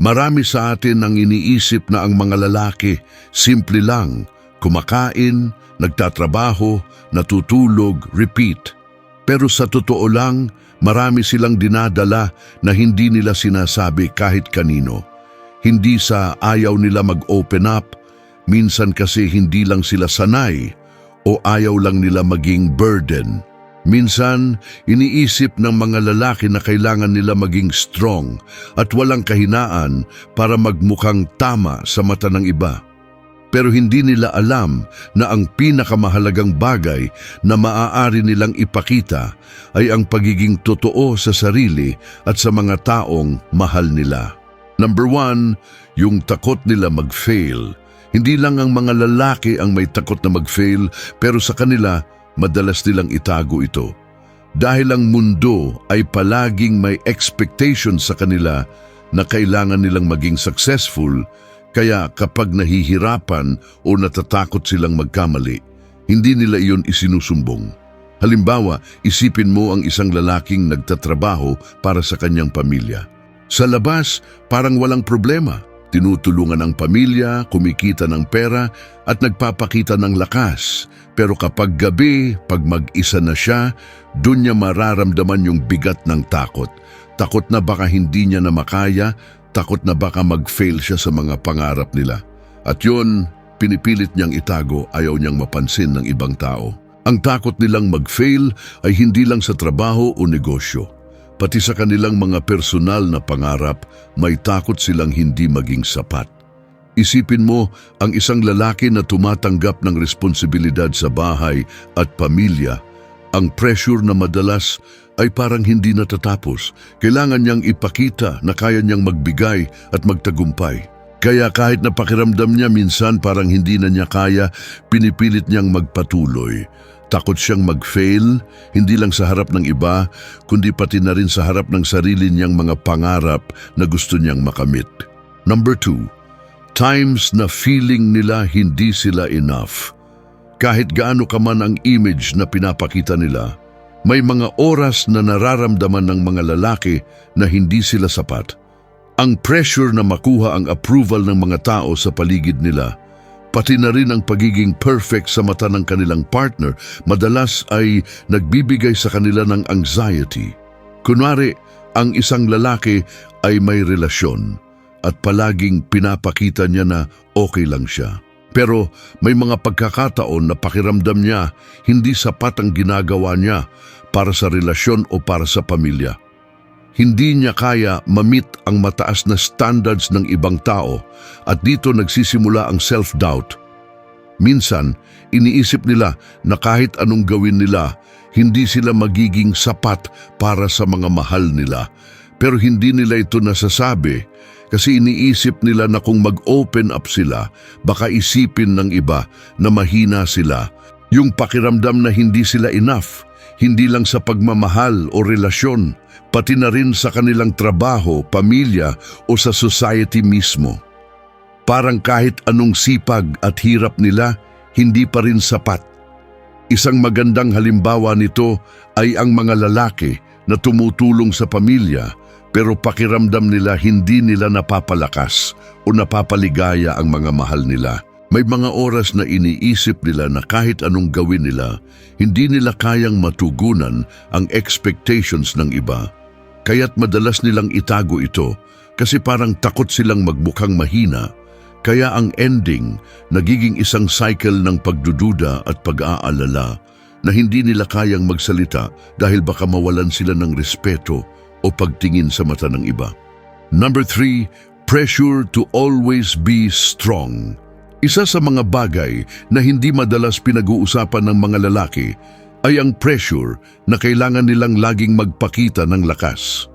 Marami sa atin ang iniisip na ang mga lalaki simple lang, kumakain, nagtatrabaho, natutulog, repeat. Pero sa totoo lang, marami silang dinadala na hindi nila sinasabi kahit kanino. Hindi sa ayaw nila mag-open up, minsan kasi hindi lang sila sanay o ayaw lang nila maging burden. Minsan, iniisip ng mga lalaki na kailangan nila maging strong at walang kahinaan para magmukhang tama sa mata ng iba. Pero hindi nila alam na ang pinakamahalagang bagay na maaari nilang ipakita ay ang pagiging totoo sa sarili at sa mga taong mahal nila. Number one, yung takot nila mag-fail. Hindi lang ang mga lalaki ang may takot na mag-fail, pero sa kanila, madalas nilang itago ito. Dahil ang mundo ay palaging may expectation sa kanila na kailangan nilang maging successful, kaya kapag nahihirapan o natatakot silang magkamali, hindi nila iyon isinusumbong. Halimbawa, isipin mo ang isang lalaking nagtatrabaho para sa kanyang pamilya. Sa labas, parang walang problema. Tinutulungan ang pamilya, kumikita ng pera at nagpapakita ng lakas. Pero kapag gabi, pag mag-isa na siya, doon niya mararamdaman yung bigat ng takot. Takot na baka hindi niya na makaya, takot na baka mag-fail siya sa mga pangarap nila. At yun, pinipilit niyang itago, ayaw niyang mapansin ng ibang tao. Ang takot nilang mag-fail ay hindi lang sa trabaho o negosyo. Pati sa kanilang mga personal na pangarap, may takot silang hindi maging sapat. Isipin mo ang isang lalaki na tumatanggap ng responsibilidad sa bahay at pamilya. Ang pressure na madalas ay parang hindi natatapos. Kailangan niyang ipakita na kaya niyang magbigay at magtagumpay. Kaya kahit napakiramdam niya minsan parang hindi na niya kaya, pinipilit niyang magpatuloy. Takot siyang mag-fail, hindi lang sa harap ng iba, kundi pati na rin sa harap ng sarili niyang mga pangarap na gusto niyang makamit. Number two, times na feeling nila hindi sila enough. Kahit gaano ka man ang image na pinapakita nila, may mga oras na nararamdaman ng mga lalaki na hindi sila sapat. Ang pressure na makuha ang approval ng mga tao sa paligid nila, pati na rin ang pagiging perfect sa mata ng kanilang partner, madalas ay nagbibigay sa kanila ng anxiety. Kunwari, ang isang lalaki ay may relasyon at palaging pinapakita niya na okay lang siya. Pero may mga pagkakataon na pakiramdam niya hindi sapat ang ginagawa niya para sa relasyon o para sa pamilya. Hindi niya kaya mamit ang mataas na standards ng ibang tao at dito nagsisimula ang self-doubt. Minsan, iniisip nila na kahit anong gawin nila, hindi sila magiging sapat para sa mga mahal nila. Pero hindi nila ito nasasabi kasi iniisip nila na kung mag-open up sila, baka isipin ng iba na mahina sila. Yung pakiramdam na hindi sila enough, hindi lang sa pagmamahal o relasyon, pati na rin sa kanilang trabaho, pamilya o sa society mismo. Parang kahit anong sipag at hirap nila, hindi pa rin sapat. Isang magandang halimbawa nito ay ang mga lalaki na tumutulong sa pamilya pero pakiramdam nila hindi nila napapalakas o napapaligaya ang mga mahal nila. May mga oras na iniisip nila na kahit anong gawin nila, hindi nila kayang matugunan ang expectations ng iba. Kaya't madalas nilang itago ito kasi parang takot silang magmukhang mahina. Kaya ang ending, nagiging isang cycle ng pagdududa at pag-aalala na hindi nila kayang magsalita dahil baka mawalan sila ng respeto o pagtingin sa mata ng iba. Number three, pressure to always be strong. Isa sa mga bagay na hindi madalas pinag-uusapan ng mga lalaki ay ang pressure na kailangan nilang laging magpakita ng lakas.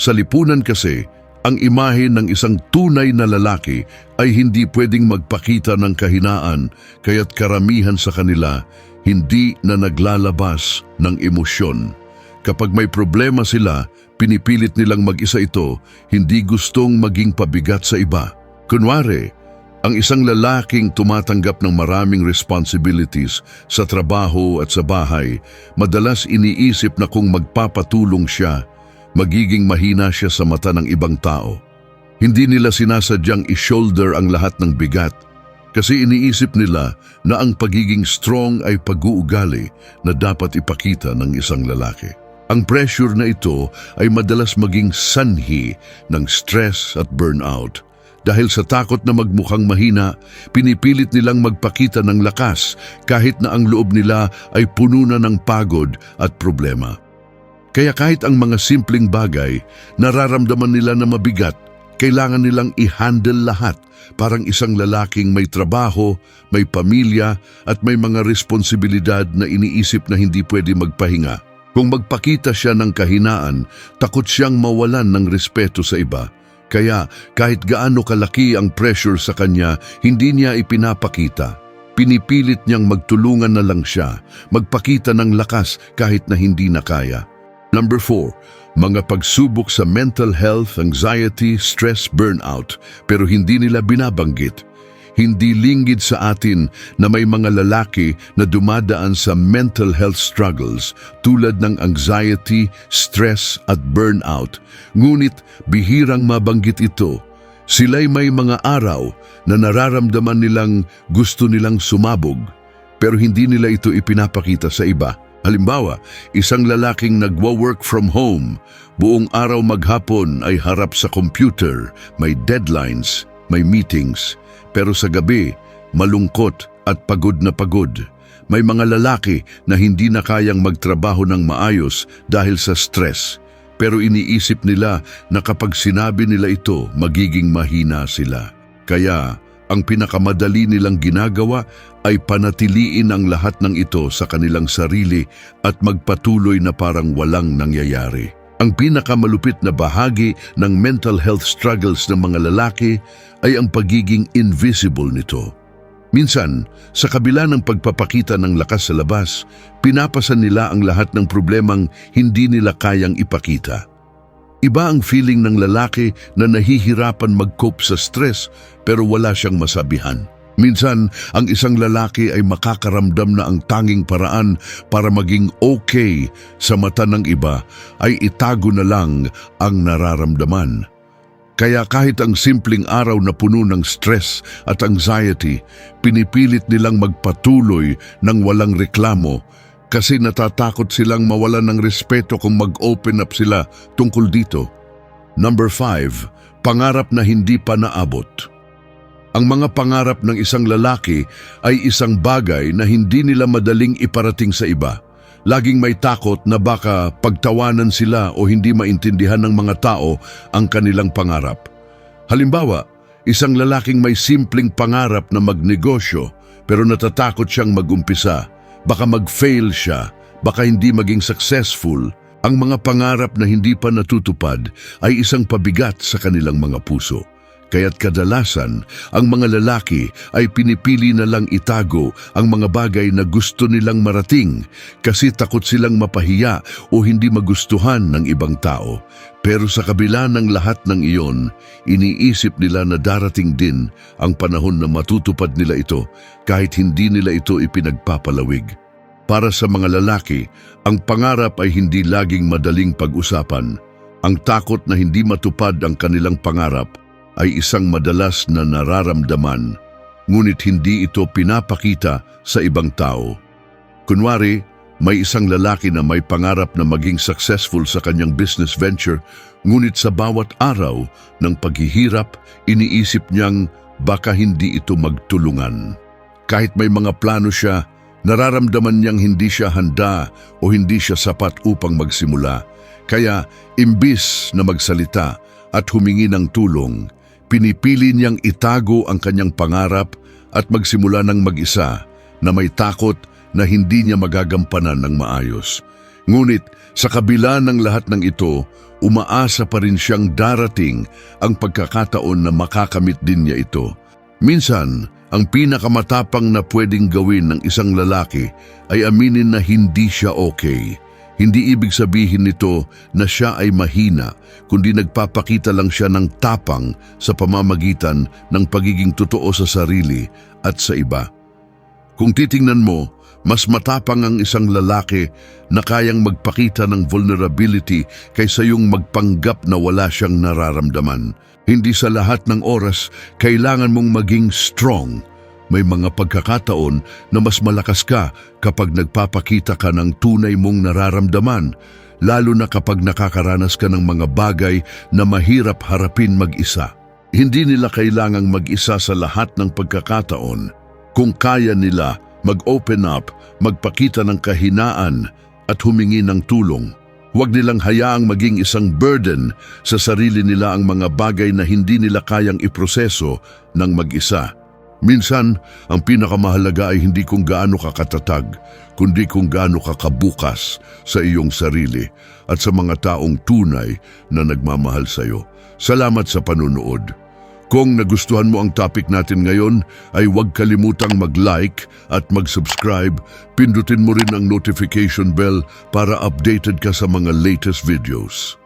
Sa lipunan kasi, ang imahe ng isang tunay na lalaki ay hindi pwedeng magpakita ng kahinaan kaya't karamihan sa kanila hindi na naglalabas ng emosyon. Kapag may problema sila, pinipilit nilang mag-isa ito, hindi gustong maging pabigat sa iba. Kunwari, ang isang lalaking tumatanggap ng maraming responsibilities sa trabaho at sa bahay, madalas iniisip na kung magpapatulong siya, magiging mahina siya sa mata ng ibang tao. Hindi nila sinasadyang i-shoulder ang lahat ng bigat kasi iniisip nila na ang pagiging strong ay pag-uugali na dapat ipakita ng isang lalaki. Ang pressure na ito ay madalas maging sanhi ng stress at burnout. Dahil sa takot na magmukhang mahina, pinipilit nilang magpakita ng lakas kahit na ang loob nila ay puno na ng pagod at problema. Kaya kahit ang mga simpleng bagay, nararamdaman nila na mabigat, kailangan nilang i-handle lahat parang isang lalaking may trabaho, may pamilya at may mga responsibilidad na iniisip na hindi pwede magpahinga. Kung magpakita siya ng kahinaan, takot siyang mawalan ng respeto sa iba. Kaya kahit gaano kalaki ang pressure sa kanya, hindi niya ipinapakita. Pinipilit niyang magtulungan na lang siya, magpakita ng lakas kahit na hindi na kaya. Number 4, mga pagsubok sa mental health, anxiety, stress, burnout, pero hindi nila binabanggit. Hindi linggid sa atin na may mga lalaki na dumadaan sa mental health struggles tulad ng anxiety, stress at burnout. Ngunit bihirang mabanggit ito. Sila'y may mga araw na nararamdaman nilang gusto nilang sumabog pero hindi nila ito ipinapakita sa iba. Halimbawa, isang lalaking nagwa-work from home, buong araw maghapon ay harap sa computer, may deadlines, may meetings, pero sa gabi, malungkot at pagod na pagod. May mga lalaki na hindi na kayang magtrabaho ng maayos dahil sa stress, pero iniisip nila na kapag sinabi nila ito, magiging mahina sila. Kaya, ang pinakamadali nilang ginagawa ay panatiliin ang lahat ng ito sa kanilang sarili at magpatuloy na parang walang nangyayari. Ang pinakamalupit na bahagi ng mental health struggles ng mga lalaki ay ang pagiging invisible nito. Minsan, sa kabila ng pagpapakita ng lakas sa labas, pinapasan nila ang lahat ng problemang hindi nila kayang ipakita. Iba ang feeling ng lalaki na nahihirapan mag-cope sa stress pero wala siyang masabihan. Minsan, ang isang lalaki ay makakaramdam na ang tanging paraan para maging okay sa mata ng iba ay itago na lang ang nararamdaman. Kaya kahit ang simpleng araw na puno ng stress at anxiety, pinipilit nilang magpatuloy ng walang reklamo kasi natatakot silang mawalan ng respeto kung mag-open up sila tungkol dito. Number 5, pangarap na hindi pa naabot. Ang mga pangarap ng isang lalaki ay isang bagay na hindi nila madaling iparating sa iba. Laging may takot na baka pagtawanan sila o hindi maintindihan ng mga tao ang kanilang pangarap. Halimbawa, isang lalaking may simpleng pangarap na magnegosyo pero natatakot siyang magumpisa. Baka mag-fail siya, baka hindi maging successful. Ang mga pangarap na hindi pa natutupad ay isang pabigat sa kanilang mga puso. Kaya't kadalasan, ang mga lalaki ay pinipili na lang itago ang mga bagay na gusto nilang marating kasi takot silang mapahiya o hindi magustuhan ng ibang tao. Pero sa kabila ng lahat ng iyon, iniisip nila na darating din ang panahon na matutupad nila ito kahit hindi nila ito ipinagpapalawig. Para sa mga lalaki, ang pangarap ay hindi laging madaling pag-usapan. Ang takot na hindi matupad ang kanilang pangarap ay isang madalas na nararamdaman, ngunit hindi ito pinapakita sa ibang tao. Kunwari, may isang lalaki na may pangarap na maging successful sa kanyang business venture, ngunit sa bawat araw ng paghihirap, iniisip niyang baka hindi ito magtulungan. Kahit may mga plano siya, nararamdaman niyang hindi siya handa o hindi siya sapat upang magsimula. Kaya, imbis na magsalita at humingi ng tulong, pinipili niyang itago ang kanyang pangarap at magsimula ng mag-isa na may takot na hindi niya magagampanan ng maayos. Ngunit sa kabila ng lahat ng ito, umaasa pa rin siyang darating ang pagkakataon na makakamit din niya ito. Minsan, ang pinakamatapang na pwedeng gawin ng isang lalaki ay aminin na hindi siya okay. Hindi ibig sabihin nito na siya ay mahina, kundi nagpapakita lang siya ng tapang sa pamamagitan ng pagiging totoo sa sarili at sa iba. Kung titingnan mo, mas matapang ang isang lalaki na kayang magpakita ng vulnerability kaysa yung magpanggap na wala siyang nararamdaman. Hindi sa lahat ng oras kailangan mong maging strong. May mga pagkakataon na mas malakas ka kapag nagpapakita ka ng tunay mong nararamdaman, lalo na kapag nakakaranas ka ng mga bagay na mahirap harapin mag-isa. Hindi nila kailangang mag-isa sa lahat ng pagkakataon. Kung kaya nila mag-open up, magpakita ng kahinaan at humingi ng tulong. Huwag nilang hayaang maging isang burden sa sarili nila ang mga bagay na hindi nila kayang iproseso ng mag-isa. Minsan, ang pinakamahalaga ay hindi kung gaano ka katatag, kundi kung gaano ka kabukas sa iyong sarili at sa mga taong tunay na nagmamahal sa iyo. Salamat sa panunood. Kung nagustuhan mo ang topic natin ngayon, ay huwag kalimutang mag-like at mag-subscribe. Pindutin mo rin ang notification bell para updated ka sa mga latest videos.